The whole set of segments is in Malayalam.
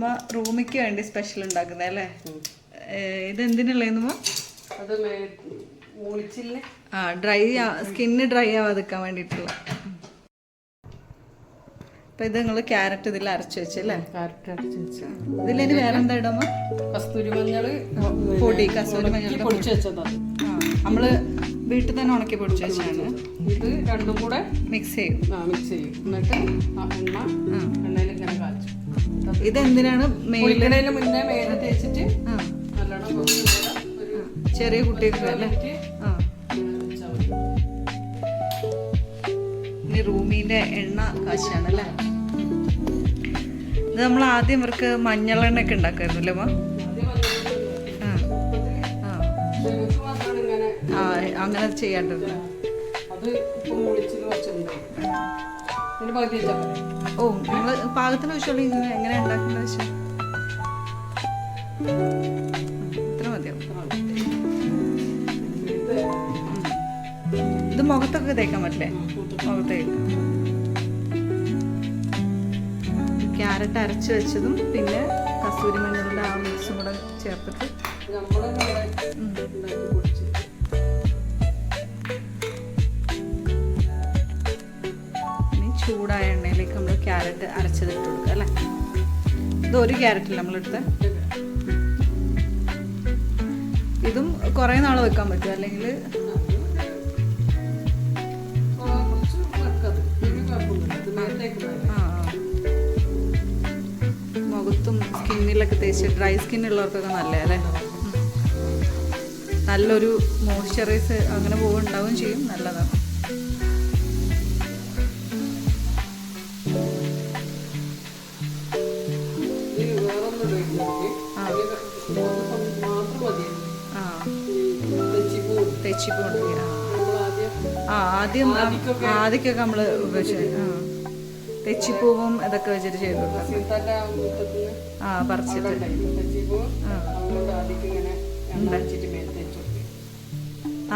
ഉമ്മ റൂമിക്ക് വേണ്ടി സ്പെഷ്യൽ ഉണ്ടാക്കുന്നത് അല്ലേ? ഇത് അത് മുളിച്ചില്ലേ? ആ ഡ്രൈ സ്കിന്ന് ഡ്രൈ ആവാതിരിക്കാൻ വേണ്ടിയിട്ടുള്ള. അപ്പൊ ഇത് നിങ്ങൾ ക്യാരറ്റ് ഇതിൽ അരച്ച് വെച്ചല്ലേ വെച്ച. ഇതിലിനി വേറെ എന്താ ഇടമോ കസ്തൂരി മഞ്ഞൾ പൊടി കസ്തൂരി മഞ്ഞൾ പൊടിച്ച് വെച്ചതാണ് നമ്മൾ വീട്ടിൽ തന്നെ ഉണക്കി പൊടിച്ച് വെച്ചാണ് ഇത് രണ്ടും കൂടെ മിക്സ് ചെയ്യും. ആ മിക്സ് ചെയ്യും. എന്നിട്ട് എണ്ണ എണ്ണയിൽ ഇങ്ങനെ കാച്ചു. ഇത് എന്തിനാണ് മെയിൻ പൊരിക്കണേന് മുന്നേ മേലെ തേച്ചിട്ട് നല്ലോണം ചെറിയ കുട്ടികൾക്ക് അല്ലേ? ആ. ഇനി റൂമിന്റെ എണ്ണ കാശാണ് അല്ലേ ഇത് നമ്മൾ ആദ്യം ഇവർക്ക് മഞ്ഞളെണ്ണ ഒക്കെ ഉണ്ടാക്കായിരുന്നു അല്ലേ അമ്മ? ആദ്യം മഞ്ഞൾ ആ. ആ. വെച്ചാൽ ചെയ്യേണ്ടത് ഓ നിങ്ങൾ പാകത്തിന് വെച്ചോളൂ ഇങ്ങനെ എങ്ങനെ ഉണ്ടാക്കുന്ന വെച്ചാൽ ഇത്ര മതിയാവും ഇത് മുഖത്തൊക്കെ തേക്കാൻ പറ്റില്ലേ? മുഖത്തേക്ക് തേക്കാം. ക്യാരറ്റ് അരച്ച് വെച്ചതും പിന്നെ കസൂരി മഞ്ഞളുടെ ആ മിക്സും കൂടെ ചേർത്തിട്ട് നമ്മൾ ചൂടായ എണ്ണയിലേക്ക് നമ്മൾ ക്യാരറ്റ് അരച്ചത് കൊടുക്കുക അല്ലേ ഇത് ഒരു ക്യാരറ്റ് അല്ല നമ്മളെടുത്ത് ഇതും കുറേ നാൾ വെക്കാൻ പറ്റും അല്ലെങ്കിൽ. മുഖത്തും സ്കിന്നിലൊക്കെ തേച്ച് ഡ്രൈ സ്കിൻ ഉള്ളവർക്കൊക്കെ നല്ലതല്ലേ. നല്ലൊരു മോയ്സ്ചറൈസ് അങ്ങനെ പോകുന്നുണ്ടാവുകയും ചെയ്യും നല്ലതാണ് തെച്ചിപ്പൂ ആ ആദ്യം ആദ്യമൊക്കെ നമ്മൾ തെച്ചിപ്പൂവും ഇതൊക്കെ വെച്ചിട്ട് ചെയ്തു ആ പറിച്ചിട്ട്.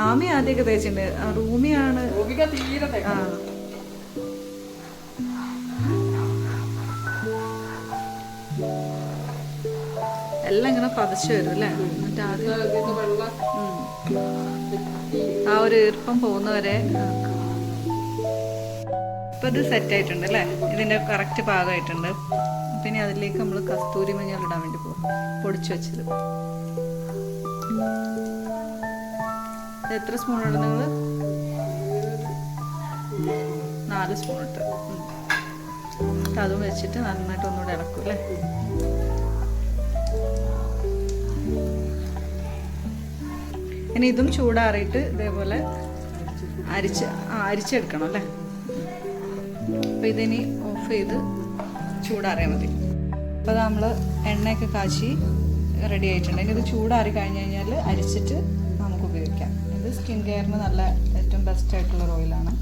ആമി ആദ്യമൊക്കെ തേച്ചിട്ടുണ്ട്. ആ, റൂമിയാണ്. ആ. തേക്കണം എല്ലാം ഇങ്ങനെ പതച്ചു വരും അല്ലേ? ആദ്യം ആ ഒരു ഈർപ്പം പോകുന്നവരെ ഇപ്പൊ ഇത് സെറ്റ് ആയിട്ടുണ്ട് അല്ലേ? ഇതിന്റെ കറക്റ്റ് പാകമായിട്ടുണ്ട് പിന്നെ അതിലേക്ക് നമ്മൾ കസ്തൂരി മഞ്ഞൾ ഇടാൻ വേണ്ടി പോകും. പൊടിച്ചു വെച്ചത്. എത്ര സ്പൂൺ ഇടുന്നത് നാല് സ്പൂൺ ഇട്ട്. അതും വെച്ചിട്ട് നന്നായിട്ട് ഒന്നുകൂടെ ഇളക്കും അല്ലേ? ഇനി ഇതും ചൂടാറിയിട്ട് ഇതേപോലെ അരിച്ച് അരിച്ചെടുക്കണം അല്ലേ? അപ്പോൾ ഇതിനി ഓഫ് ചെയ്ത് ചൂടാറിയാൽ മതി. അപ്പോൾ നമ്മൾ എണ്ണയൊക്കെ കാച്ചി റെഡി ആയിട്ടുണ്ട്. ഇനി ഇത് ചൂടാറി കഴിഞ്ഞ് കഴിഞ്ഞാൽ അരിച്ചിട്ട് നമുക്ക് ഉപയോഗിക്കാം. ഇത് സ്കിൻ കെയറിന് നല്ല ഏറ്റവും ബെസ്റ്റ് ആയിട്ടുള്ള ഓയിലാണ്